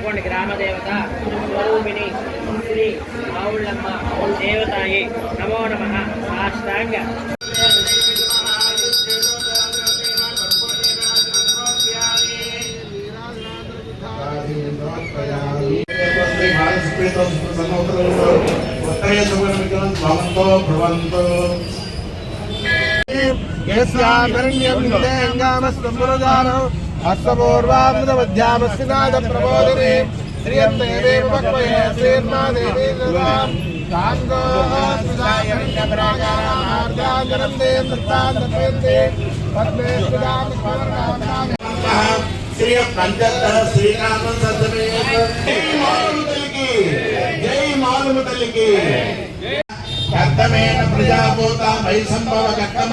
ఇటువంటి గ్రామ దేవత స్వరూపిణి శ్రీ ఆవుళ్ళమ్మ దేవతాయి నమో నమ సాష్టాంగ భవంతో హస్తపూర్వామృతమధ్యామస్నాద శ్రియం దేవే పక్వయే శ్రీర్మా దేవీ దదాం శ్రీ పంచత్తర శ్రీరామ తల్లికి జై మాలుము తల్లికి కర్తమేన ప్రజాభూత మై సంభవ కర్తమ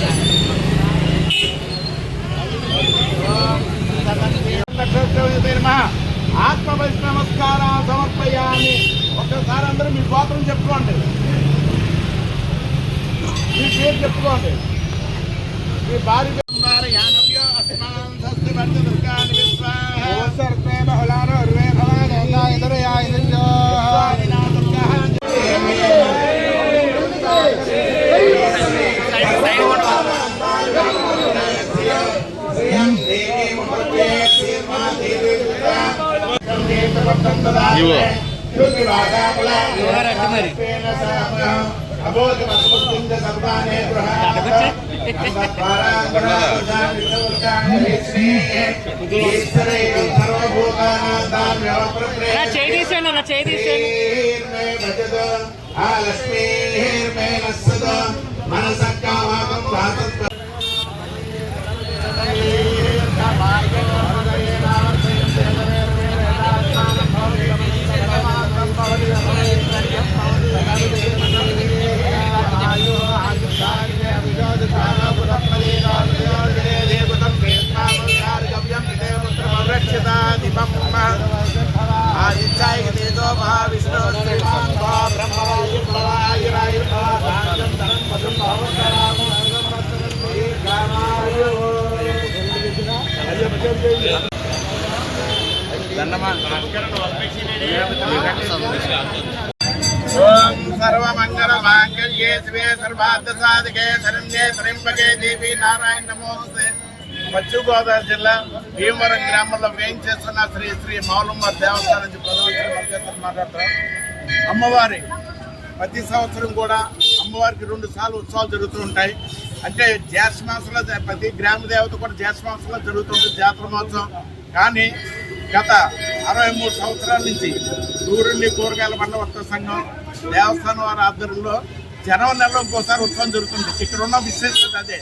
గోత్రం చెప్పుకోండి మీ పేరు చెప్పుకోండి మీ భార్య వారి స్వస్తి వర్గ దుర్గాని విశ్వాహ ఓసర్తే ఓం సర్వమంగళ మాంగళ్యే శివే సర్వార్థ సాధకే శరణ్యే త్రింబకే దేవి నారాయణ నమోస్తే పశ్చిమ గోదావరి జిల్లా భీమవరం గ్రామంలో వేయించేస్తున్న శ్రీ శ్రీ మౌలమ్మ దేవస్థానం నుంచి ప్రధాన మధ్యస్థులు మాట్లాడతాం అమ్మవారి ప్రతి సంవత్సరం కూడా అమ్మవారికి రెండు సార్లు ఉత్సవాలు జరుగుతూ ఉంటాయి అంటే జ్యేష్ఠ మాసంలో ప్రతి గ్రామ దేవత కూడా జ్యేష్ఠ మాసంలో జరుగుతుంది జాతర మహోత్సవం. కానీ గత అరవై మూడు సంవత్సరాల నుంచి ఊరుండి కూరగాయల బండవర్త సంఘం దేవస్థానం వారి ఆధ్వర్యంలో జనవరి నెలలో ఇంకోసారి ఉత్సవం జరుగుతుంది. ఇక్కడ ఉన్న విశేషత అదే.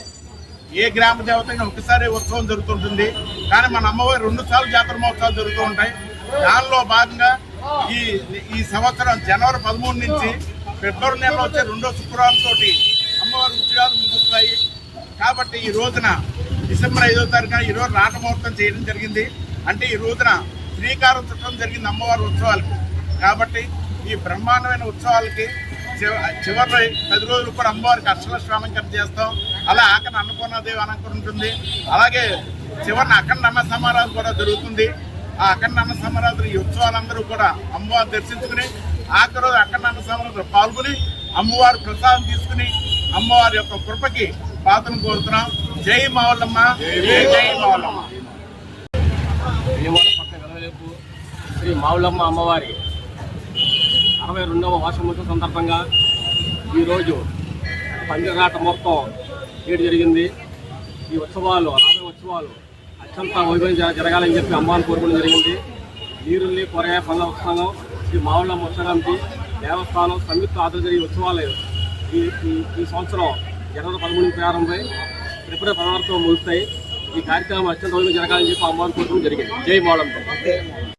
ఏ గ్రామ దేవతగా ఒకసారి ఉత్సవం జరుగుతుంటుంది. కానీ మన అమ్మవారి రెండు సార్లు జాతర మహోత్సవాలు జరుగుతూ ఉంటాయి. దానిలో భాగంగా ఈ ఈ సంవత్సరం జనవరి పదమూడు నుంచి ఫిబ్రవరి నెలలో వచ్చే రెండో శుక్రవారం తోటి అమ్మవారి ఉత్సవాలు ముగుస్తాయి కాబట్టి ఈ రోజున డిసెంబర్ ఐదో తారీఖున ఈ రోజు రాటముహూర్తం చేయడం జరిగింది. అంటే ఈ రోజున శ్రీకారం చుట్టడం జరిగింది అమ్మవారి ఉత్సవాలకి. కాబట్టి ఈ బ్రహ్మాండమైన ఉత్సవాలకి చివ- చివరి పది రోజులు కూడా అమ్మవారికి అక్షలశ్రామంకరణ చేస్తాం. అలా ఆఖరి అన్నపూర్ణాదేవి అలంకరణ ఉంటుంది. అలాగే చివరిన అఖండ అన్న సమారాధన కూడా జరుగుతుంది. ఆ అఖండ అన్న సమారాధన ఈ ఉత్సవాలందరూ కూడా అమ్మవారు దర్శించుకుని ఆఖరి రోజు అఖండ అన్న సమారాధన పాల్గొని అమ్మవారి ప్రసాదం తీసుకుని అమ్మవారి యొక్క కృపకి పాత్రను కోరుతున్నాం. జై మావల్లమ్మ. జై జై మావల్లమ్మ. శ్రీ మావులమ్మ అమ్మవారి అరవై రెండవ వార్షికోత్సవం సందర్భంగా ఈరోజు పంచరాట మొత్తం చేయడం జరిగింది. ఈ ఉత్సవాలు రాబోయే ఉత్సవాలు అత్యంత వైభవం జర- జరగాలని చెప్పి అమ్మవారిని కోరుకోవడం జరిగింది. నీరుల్లి కొరయ పండ్ల ఉత్సవం శ్రీ మావులమ్మ ఉత్సవానికి దేవస్థానం సంయుక్త ఆదరణ ఉత్సవాలయం ఉత్సవాలు ఈ ఈ- సంవత్సరం జనవరి పదమూడు ప్రారంభమై ఫిబ్రవరి పదహారుతో ముగుస్తాయి. ఈ కార్యక్రమం అత్యంత వైభవం జరగాలని చెప్పి అమ్మవారి కోరుకోవడం జరిగింది. జై మావులమ్మ